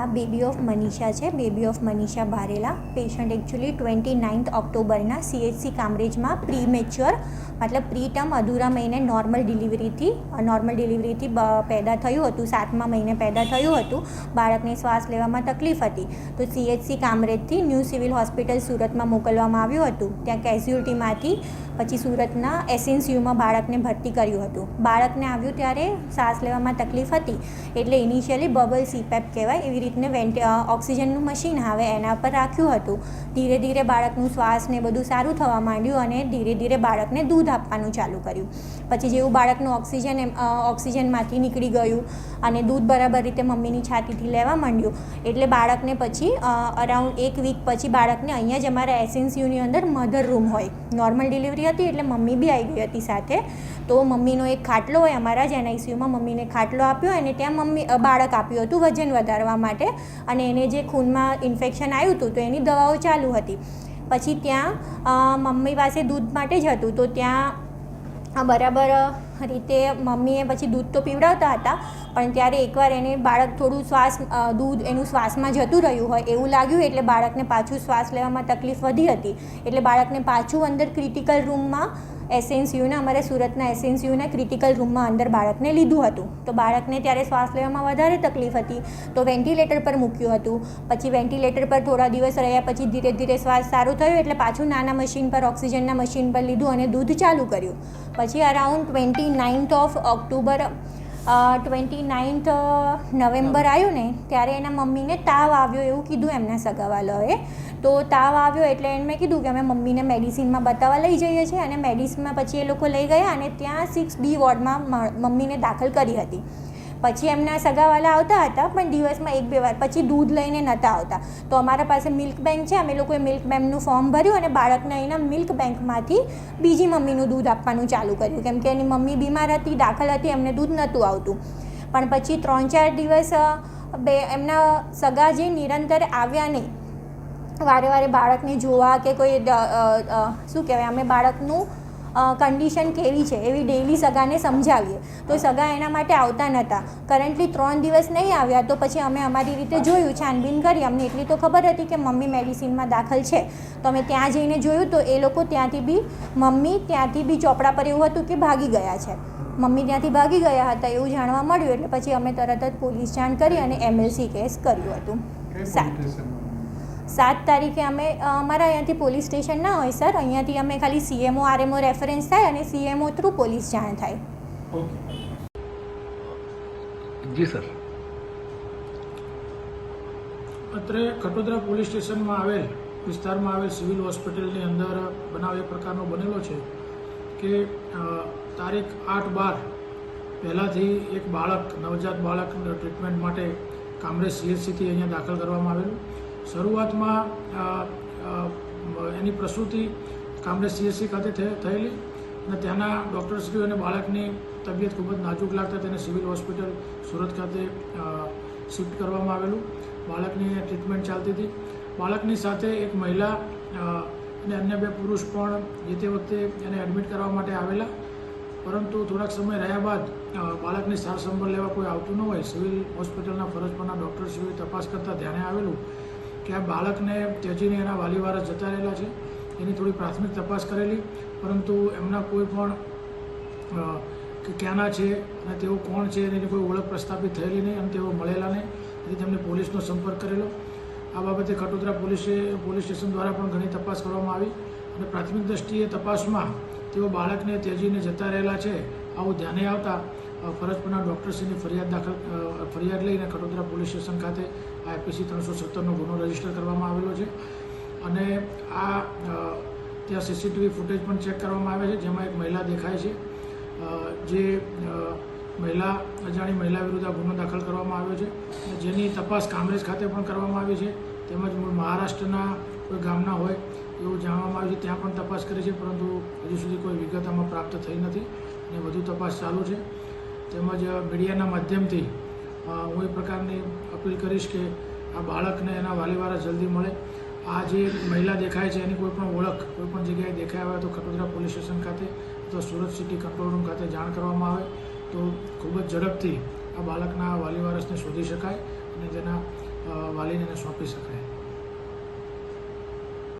આ baby of Manisha છે. Baby of Manisha Barela patient actually twenty ninth ઓક્ટોબરના CHC કામરેજમાં premature મતલબ preterm અધૂરા મહિને નોર્મલ ડિલિવરીથી નોર્મલ ડિલિવરીથી પેદા થયું હતું. સાતમા મહિને પેદા થયું હતું. બાળકને શ્વાસ લેવામાં તકલીફ હતી. તો સીએચસી કામરેજથી ન્યૂ સિવિલ હોસ્પિટલ સુરતમાં મોકલવામાં આવ્યું હતું. ત્યાં કેઝ્યુલિટીમાંથી પછી સુરતના એસએનસીયુમાં બાળકને ભરતી કર્યું હતું. બાળકને આવ્યું ત્યારે શ્વાસ લેવામાં તકલીફ હતી. એટલે ઇનિશિયલી બબલ સીપેપ કહેવાય. એવી રીતને વેન્ટ ઓક્સિજનનું મશીન આવે એના પર રાખ્યું હતું. ધીરે ધીરે બાળકનું શ્વાસ ને બધું સારું થવા માંડ્યું અને ધીરે ધીરે બાળકને દૂધ આપવાનું ચાલુ કર્યું. પછી જેવું બાળકનું ઓક્સિજન ઓક્સિજનમાંથી નીકળી ગયું અને દૂધ બરાબર રીતે મમ્મીની છાતીથી લેવા માંડ્યું, એટલે બાળકને પછી અરાઉન્ડ એક વીક પછી બાળકને અહીંયા જ અમારા એસએનસીયુની અંદર મધર રૂમ હોય. નોર્મલ ડિલિવરી હતી એટલે મમ્મી બી આવી ગઈ હતી સાથે. તો મમ્મીનો એક ખાટલો હોય અમારા જ એનઆઈસીયુમાં મમ્મીને ખાટલો આપ્યો અને ત્યાં મમ્મી બાળક આપ્યું હતું વજન વધારવા માટે અને એને જે ખૂનમાં ઇન્ફેક્શન આવ્યું હતું તો એની દવાઓ ચાલુ હતી. પછી ત્યાં મમ્મી પાસે દૂધ માટે જ હતું. તો ત્યાં બરાબર રીતે મમ્મીએ પછી દૂધ તો પીવડાવતા હતા, પણ ત્યારે એકવાર એને બાળક થોડું શ્વાસ દૂધ એનું શ્વાસમાં જતું રહ્યું હોય એવું લાગ્યું એટલે બાળકને પાછું શ્વાસ લેવામાં તકલીફ વધી હતી. એટલે બાળકને પાછું અંદર ક્રિટિકલ રૂમમાં એસએનસીયુના, અમારે સુરતના એસએનસીયુના ક્રિટિકલ રૂમમાં અંદર બાળકને લીધું હતું. તો બાળકને ત્યારે શ્વાસ લેવામાં વધારે તકલીફ હતી. તો વેન્ટિલેટર પર મૂક્યું હતું. પછી વેન્ટિલેટર પર થોડા દિવસ રહ્યા પછી ધીરે ધીરે શ્વાસ સારું થયું એટલે પાછું નાના મશીન પર ઓક્સિજનના મશીન પર લીધું અને દૂધ ચાલુ કર્યું. પછી around twenty ninth of October twenty ninth November આવ્યું ને ત્યારે એના મમ્મીને તાવ આવ્યો એવું કીધું એમના સગાવાલાએ તો તાવ આવ્યો એટલે એમ મેં કીધું કે અમે મમ્મીને મેડિસિનમાં બતાવવા લઈ જઈએ છીએ અને મેડિસિનમાં પછી એ લોકો લઈ ગયા અને ત્યાં સિક્સ બી વોર્ડમાં મમ્મીને દાખલ કરી હતી. પછી એમના સગાવાલા આવતા હતા, પણ દિવસમાં એક બે વાર. પછી દૂધ લઈને નહોતા આવતા. તો અમારા પાસે મિલ્ક બેંક છે, અમે લોકોએ મિલ્ક બેંકનું ફોર્મ ભર્યું અને બાળકને એના મિલ્ક બેંકમાંથી બીજી મમ્મીનું દૂધ આપવાનું ચાલુ કર્યું. કેમ કે એની મમ્મી બીમાર હતી, દાખલ હતી, એમને દૂધ નહોતું આવતું. પણ પછી ત્રણ ચાર દિવસ બે, એમના સગા જે નિરંતર આવ્યા નહીં. વારે વારે બાળકને જોવા કે કોઈ શું કહેવાય, અમે બાળકનું કન્ડિશન કેવી છે એવી ડેઈલી સગાને સમજાવીએ. તો સગા એના માટે આવતા નહોતા કરન્ટલી ત્રણ દિવસ નહીં આવ્યા તો પછી અમે અમારી રીતે જોયું છાનબીન કરી. અમને એટલી તો ખબર હતી કે મમ્મી મેડિસિનમાં દાખલ છે. તો અમે ત્યાં જઈને જોયું તો એ લોકો ત્યાંથી બી મમ્મી ત્યાંથી બી ચોપડા પર એવું હતું કે ભાગી ગયા છે. મમ્મી ત્યાંથી ભાગી ગયા હતા એવું જાણવા મળ્યું એટલે પછી અમે તરત જ પોલીસ જાણ કરી અને એમએલસી કેસ કર્યું હતું. સાત સાત તારીખે અમે અમારા અહીંયાથી પોલીસ સ્ટેશન ના હોય સર. અહીંયાથી અમે ખાલી સીએમઓ આરએમઓ રેફરન્સ થાય અને સીએમઓ થ્રુ પોલીસ જાણ થાય. ઓકે. જી સર. અત્રે ખટોદરા પોલીસ સ્ટેશનમાં આવેલ વિસ્તારમાં આવેલ સિવિલ હોસ્પિટલની અંદર બનાવ એ પ્રકારનો બનેલો છે કે તારીખ આઠ બાર પહેલાંથી એક બાળક નવજાત બાળક ટ્રીટમેન્ટ માટે કામરેજ સીએચસીથી અહીંયા દાખલ કરવામાં આવેલું. શરૂઆતમાં એની પ્રસૂતિ કામરેજ સીએસસી ખાતે થયે- થયેલી અને ત્યાંના ડૉક્ટરશ્રીઓ અને બાળકની તબિયત ખૂબ જ નાજુક લાગતા તેને સિવિલ હોસ્પિટલ સુરત ખાતે શિફ્ટ કરવામાં આવેલું. બાળકની ટ્રીટમેન્ટ ચાલતી હતી. બાળકની સાથે એક મહિલા અને અન્ય બે પુરુષ પણ જે તે વખતે એને એડમિટ કરવા માટે આવેલા. પરંતુ થોડાક સમય રહ્યા બાદ બાળકની સાર સંભાળ લેવા કોઈ આવતું ન હોય. સિવિલ હોસ્પિટલના ફરજ પરના ડૉક્ટરશ્રીઓએ તપાસ કરતાં ધ્યાને આવેલું કે આ બાળકને ત્યજીને એના વાલીવાળા જતા રહેલા છે. એની થોડી પ્રાથમિક તપાસ કરેલી, પરંતુ એમના કોઈ પણ કે ક્યાંના છે અને તેઓ કોણ છે એની કોઈ ઓળખ પ્રસ્થાપિત થયેલી નહીં અને તેઓ મળેલા નહીં. તેથી તેમને પોલીસનો સંપર્ક કરેલો. આ બાબતે કટોદરા પોલીસે, પોલીસ સ્ટેશન દ્વારા પણ ઘણી તપાસ કરવામાં આવી અને પ્રાથમિક દ્રષ્ટિએ તપાસમાં તેઓ બાળકને ત્યજીને જતા રહેલા છે. આવું ધ્યાને આવતા ફરજ પરના ડૉક્ટરશ્રીની ફરિયાદ દાખલ ફરિયાદ લઈને કટોદરા પોલીસ સ્ટેશન ખાતે આ એપીસી ત્રણસો સત્તરનો ગુનો રજિસ્ટર કરવામાં આવેલો છે. અને આ ત્યાં સીસીટીવી ફૂટેજ પણ ચેક કરવામાં આવે છે, જેમાં એક મહિલા દેખાય છે. જે મહિલા, અજાણી મહિલા વિરુદ્ધ આ ગુનો દાખલ કરવામાં આવ્યો છે. જેની તપાસ કામરેજ ખાતે પણ કરવામાં આવી છે. તેમજ મૂળ મહારાષ્ટ્રના કોઈ ગામના હોય એવું જાણવામાં આવ્યું છે. ત્યાં પણ તપાસ કરી છે, પરંતુ હજુ સુધી કોઈ વિગત આમાં પ્રાપ્ત થઈ નથી. અને વધુ તપાસ ચાલુ છે. તેમજ મીડિયાના માધ્યમથી હું એ પ્રકારની અપીલ કરીશ કે આ બાળકને એના વાલીવાળા જલ્દી મળે. આ જે મહિલા દેખાય છે એની કોઈ પણ ઓળખ, કોઈ પણ જગ્યાએ દેખાય આવે તો ખટોદરા પોલીસ સ્ટેશન ખાતે અથવા સુરત સિટી કંટ્રોલ રૂમ ખાતે જાણ કરવામાં આવે. તો ખૂબ જ ઝડપથી આ બાળકના વાલીવારસને શોધી શકાય અને તેના વાલીને સોંપી શકાય.